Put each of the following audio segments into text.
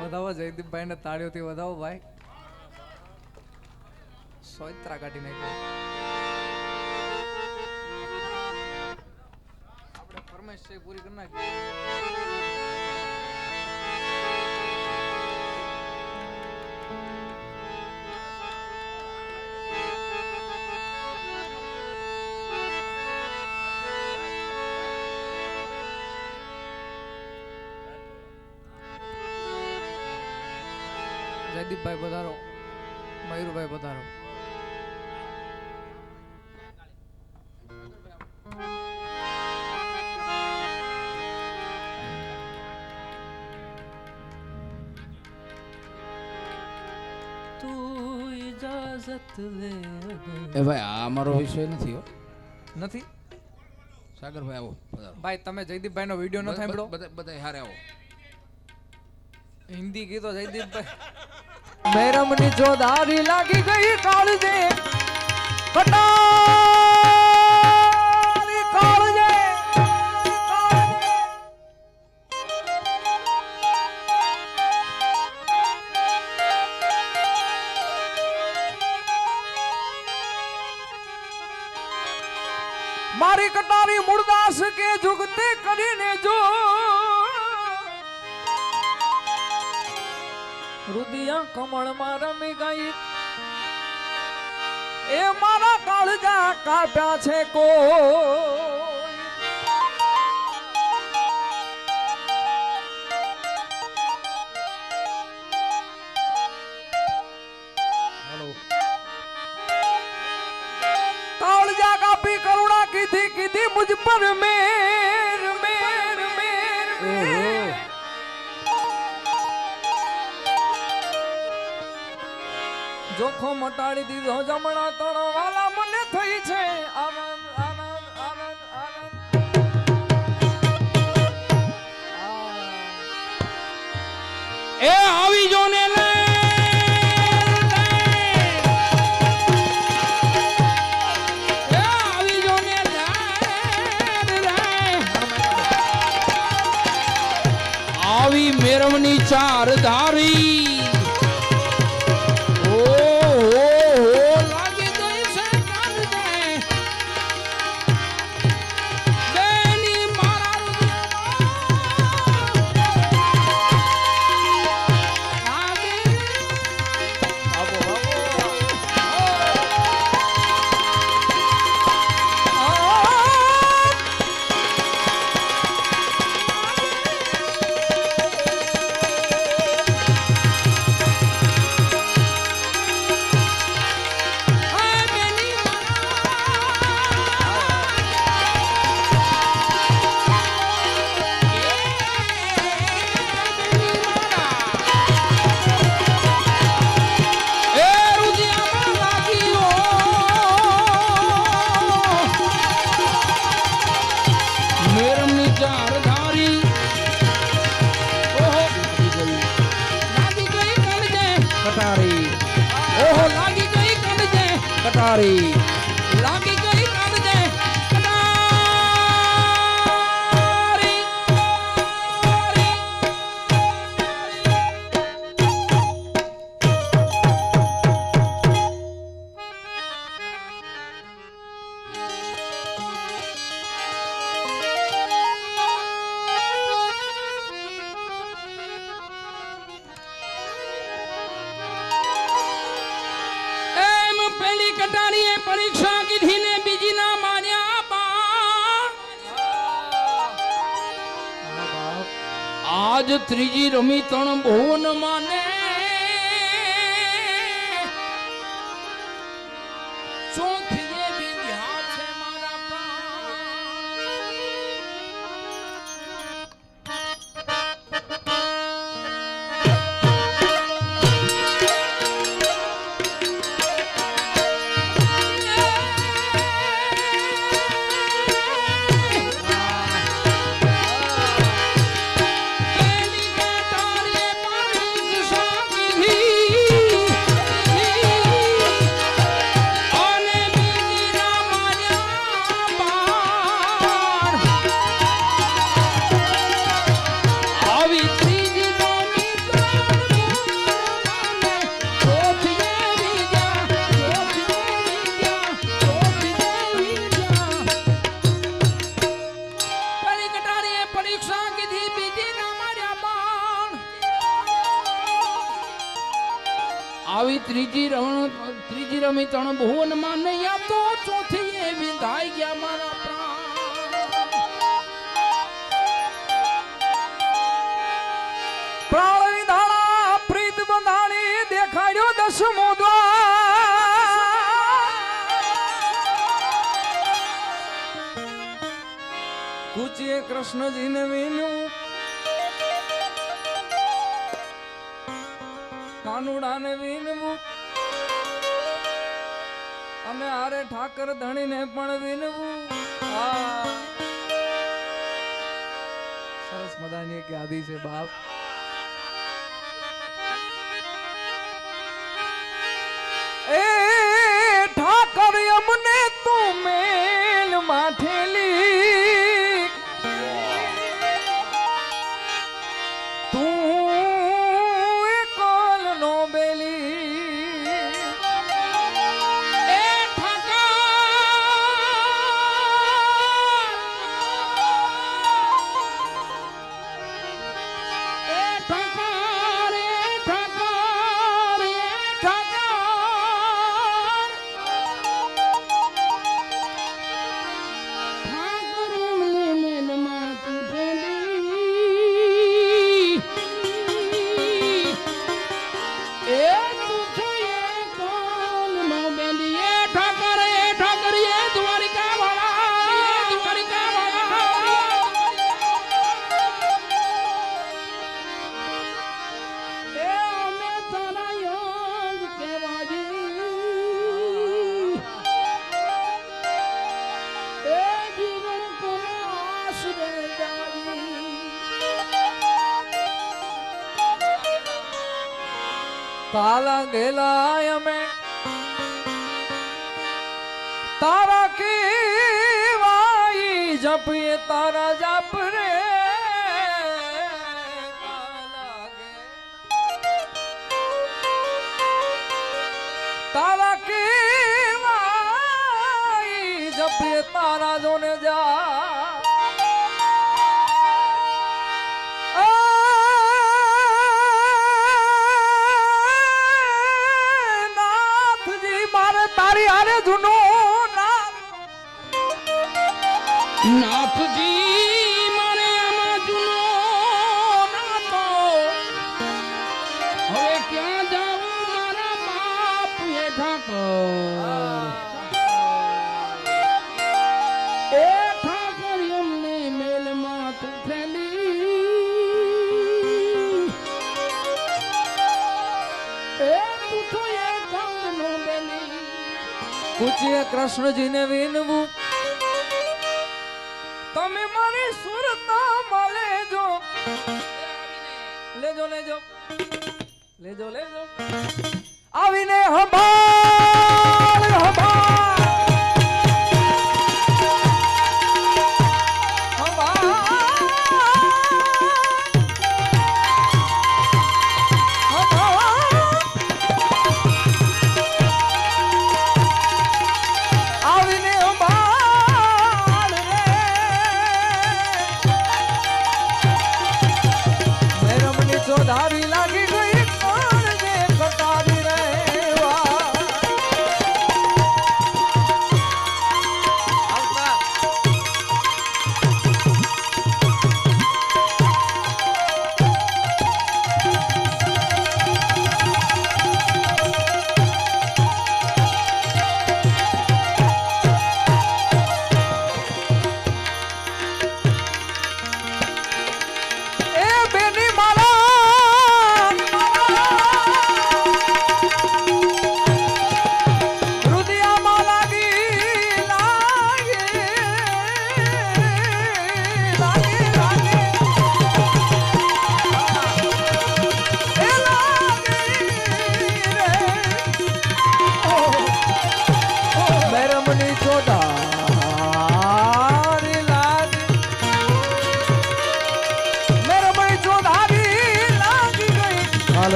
વધાવો જયદીપભાઈ ને તાળીઓથી વધાવો, ભાઈ. સોયત્રા કાઢી નાખ્યો. આપણે ફરમાઈશ છે પૂરી કરી નાખી. જયદીપભાઈ પધારો. મયુરભાઈ પધારો. એ ભાઈ આ અમારો વિષય નથી હો. નથી? સાગરભાઈ આવો ભાઈ તમે જયદીપભાઈ નો વીડિયો ન સાંભળો? બધા બધા હારે આવો. હિન્દી ગીતો જયદીપભાઈ મેરમની જોદારી લાગી ગઈ કાળજે કટારી જોખો મટાડી દીધો જમણા તણો વાલા મને થઈ છે એ આવી જો મેરવની ચાર ધારી. કટારી ઓહો લાગી ગઈ કણજે કટારી એમ કટાણીએ પરીક્ષા કીધી ને બીજી ના માર્યા બા આજ ત્રીજી રમી ત્રણ ભુવન માને ત્રીજી રમણ, ત્રીજી રમી ત્રણ ભુવનમાં નહીં આ તો ચોથી એ વિધાઈ ગયા મારા પ્રાણ. વિધાણા પ્રીત બંધાણી દેખાડ્યો દસમો દ્વાર. કૃષ્ણજીને વિનું કાનુડાને વિનવું અને આરે ઠાકર ધણીને પણ વિનવું સરસ મજાની એક યાદી છે બાપ. ગેલા અમે તારા કેવાઈ જપીએ તારા જપ રે તારા કેવાઈ જપીએ તારા જોને જા નાથજી મારે આમાં જૂનો નાતો. હવે ક્યાં જાવું મારા બાપ એ ઠાકર એ ઠાકર એમને મેલમાં તું ફેલી એ તું તો એ કંગનો બેલી. પૂછીએ કૃષ્ણજીને વિનવું લેજો લેજો. લેજો લેજો. આવીને હંભાળ હંભાળ.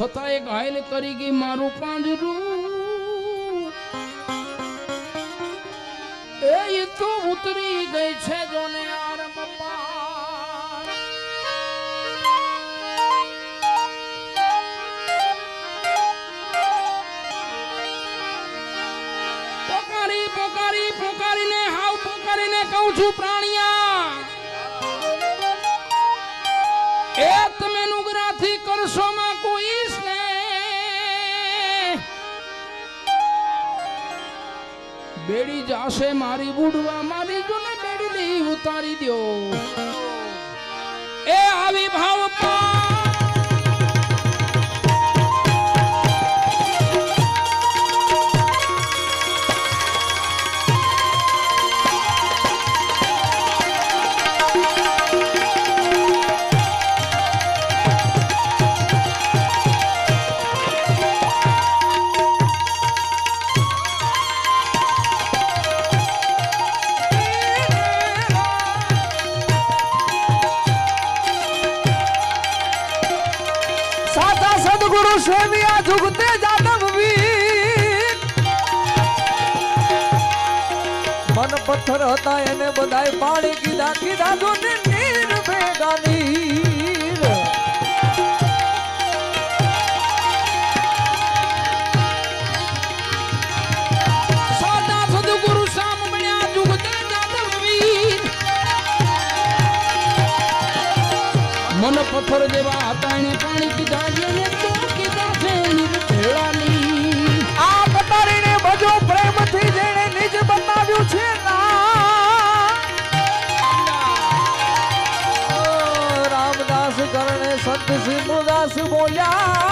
છતાં એક કરી ગઈ મારું પાંજરું. એ તો ઉતરી ગઈ છે જોને આર પાર પોકારી પોકારી, પોકારીને હાવ પોકારીને કહું છું પ્રાણિયા. બેડી જાશે મારી બુડવા મારી જો ને બેડી ઉતારી દો એ આવી ભાવ પા આ જુગતે જાદવ વીર. મન પથ્થર હતા એને બધાય પાણી કીધા કીધા જો નીર ભેગા નીર. પથ્થર જેવા હતા, એને પાણી પીધા 模样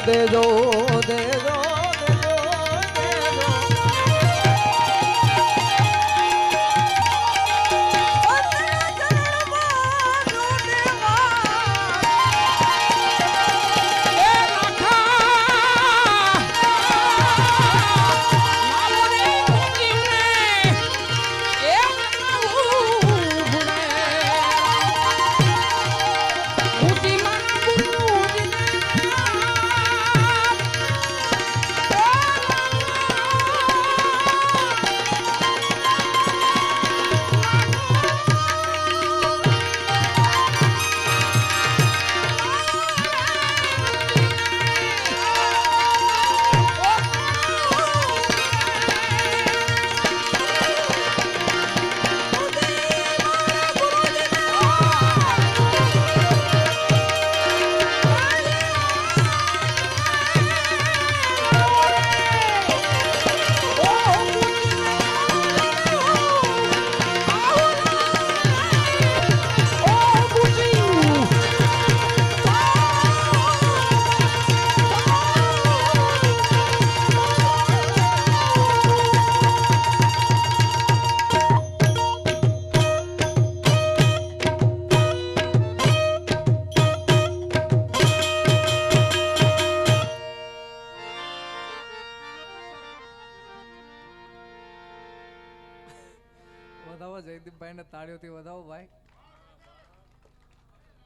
દેજો દેજો.